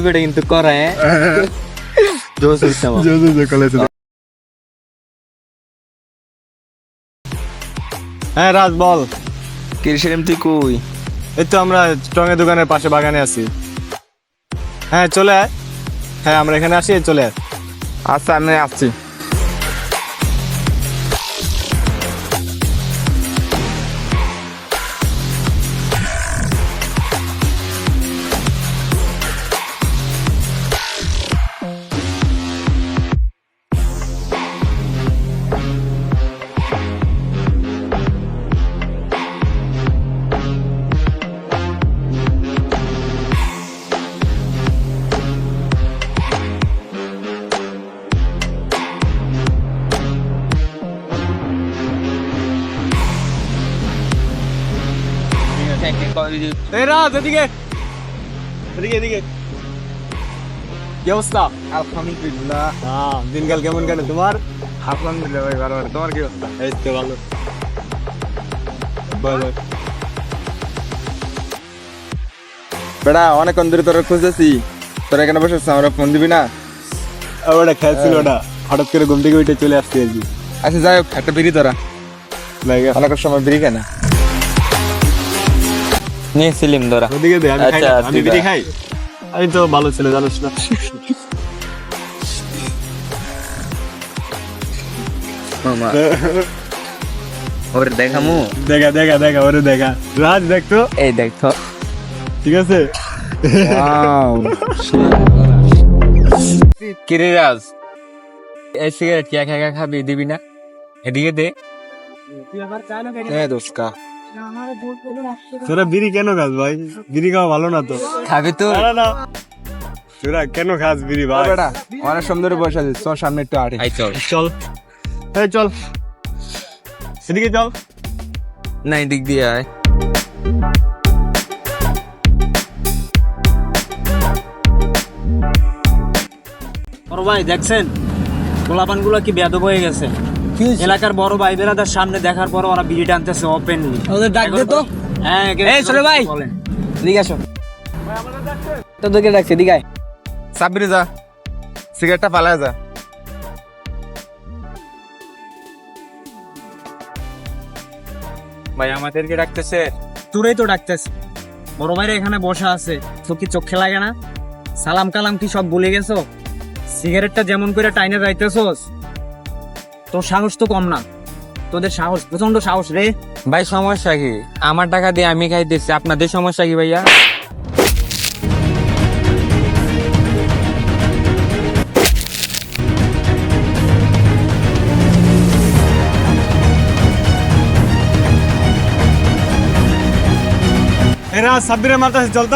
বেটা কিন্তু করা হ্যাঁ জোস হচ্ছে আমার হ্যাঁ রাজ বল কিরসিম তুই কই এই তো আমরা স্ট্রংয়ের দোকানের পাশে বাগানে আছি। হ্যাঁ চলে আয়। হ্যাঁ আমরা এখানে আসি চলে আয়। আচ্ছা আমি আসছি। এই রাজ এদিকে এদিকে। এদিকে কি অবস্থা? আলহামদুলিল্লাহ। হ্যাঁ দিনকাল কেমন কাটে তোমার? আলহামদুলিল্লাহ ভাই ভালো। তোমার কি অবস্থা? এই তো ভালো। ভালো। বেটা অনেকক্ষণ ধরে তোরা খুঁজতেছি। তোরা এখানে বসে আমরা ফোন দিবি না? ওটা খেয়াল ছিল না হঠাৎ করে ঘুম থেকে উঠে চলে আসছি আর আচ্ছা যাই হোক একটা বিড়ি তোরা অনেক সময় বিড়ি খায় না নিয়েছিলিম ধরা ওদিকে দে আমি খাই আচ্ছা, আমি বিড়ি খাই। আমি তো ভালো ছেলে জানিস না। মামা ওর দেখামু দেখা দেখা দেখা ওরে দেখা। রাজ দেখতো এই দেখো ঠিক আছে? কিরে রাজ এই সিগারেট কি একা একা খাবি দিবি না? এদিকে দে। হ্যাঁ দোস্কা তোরা বিড়ি কেন খাস ভাই? বিড়ি খাওয়া ভালো না তো। খাবি তো না, না, না। তোরা কেন খাস বিড়ি ভাই? বেটা অনেক বসে আছিস। তোর সামনে একটু আটে চল। চল। এই চল। এদিকে চল। না এদিক দিয়ে আয়। ভাই দেখছেন? গোলাপানগুলো কি বেদব হয়ে গেছে? এলাকার বড় ভাই বেরাদার সামনে দেখার পর ওরা বিড়ি টানতেছে ওপেনলি ওদের ডাক দে তো। হ্যাঁ এই, ছোট ভাই। বলেন। এদিকে আসো। তোদেরকে ডাকছে এদিকে আয়। সাবরি যা। সিগারেটটা পালায় যা। ভাই আমাদেরকে ডাকতেছে। তোরাই তো ডাকতেছে। বড় ভাইরা এখানে বসা আছে। তো কি চোখে লাগে না? সালাম কালাম কি সব ভুলে গেছো? সিগারেটটা যেমন করে টাইনে যাইতেছস। তোর সাহস তো কম না। তোদের সাহস প্রচণ্ড সাহস রে। ভাই সমস্যা কি? আমার টাকা দিয়ে আমি খাইতেছি আপনাদের সমস্যা কি ভাইয়া? এরা সাব্বিরের মারতে চল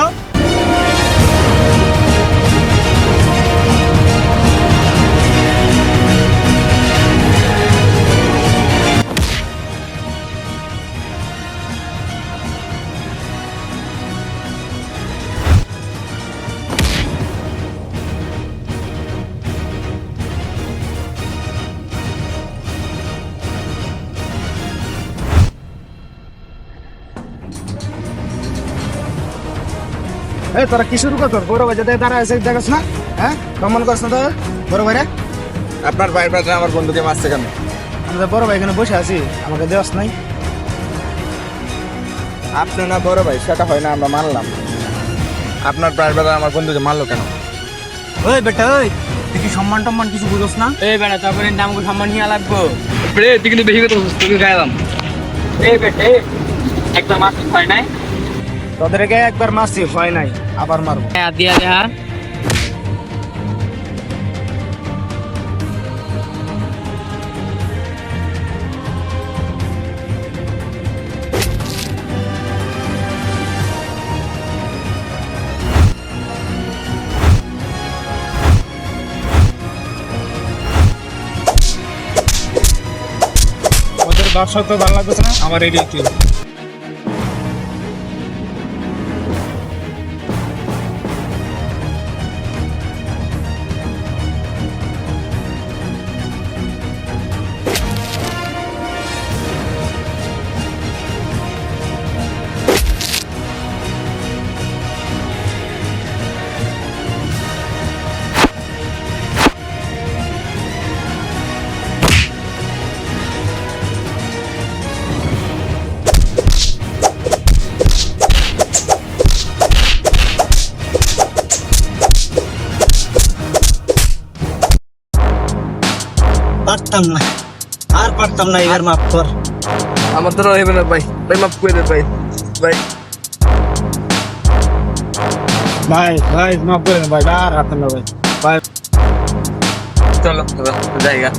এই তোরা কি শুরু করতো বড় ভাই যাতে দাঁড়া আছে দেখাস না। হ্যাঁ? কমন করছ না তো বড় ভাইরা। আপনার ভাই পাশে আমার বন্ধুকে মারছে কেন? আমরা বড় ভাই এখানে বসে আছি আমাকে দেওয়াস নাই। আপনি না বড় ভাই সেটা হয় না আমরা মানলাম। আপনার প্রাইভেট আমার বন্ধুকে মারলো কেন? ওই বেটা ওই তুই কি সম্মান টম্মান কিছু বুঝোস না? এই বেড়া তারপরে নামকে সম্মান নিয়ে লাগবো? রে তুই কিন্তু বেশি কথা তোকে গাইলাম এই বেটে একটা মাছ হয় নাই? তোদেরকে একবার মারছি হয় নাই আবার মারবো। হ্যাঁ দিয়া ওদের ব্যবসা তো ভালো লাগতেছে না আমার রেডি পারতাম না। আর পারতাম না এবার মাফ কর। আমার তো হইবে না ভাই। ভাই মাফ করে দে ভাই। ভাই। ভাই ভাই মাফ করে ভাই। আর হাত না ভাই। ভাই। চলো জায়গা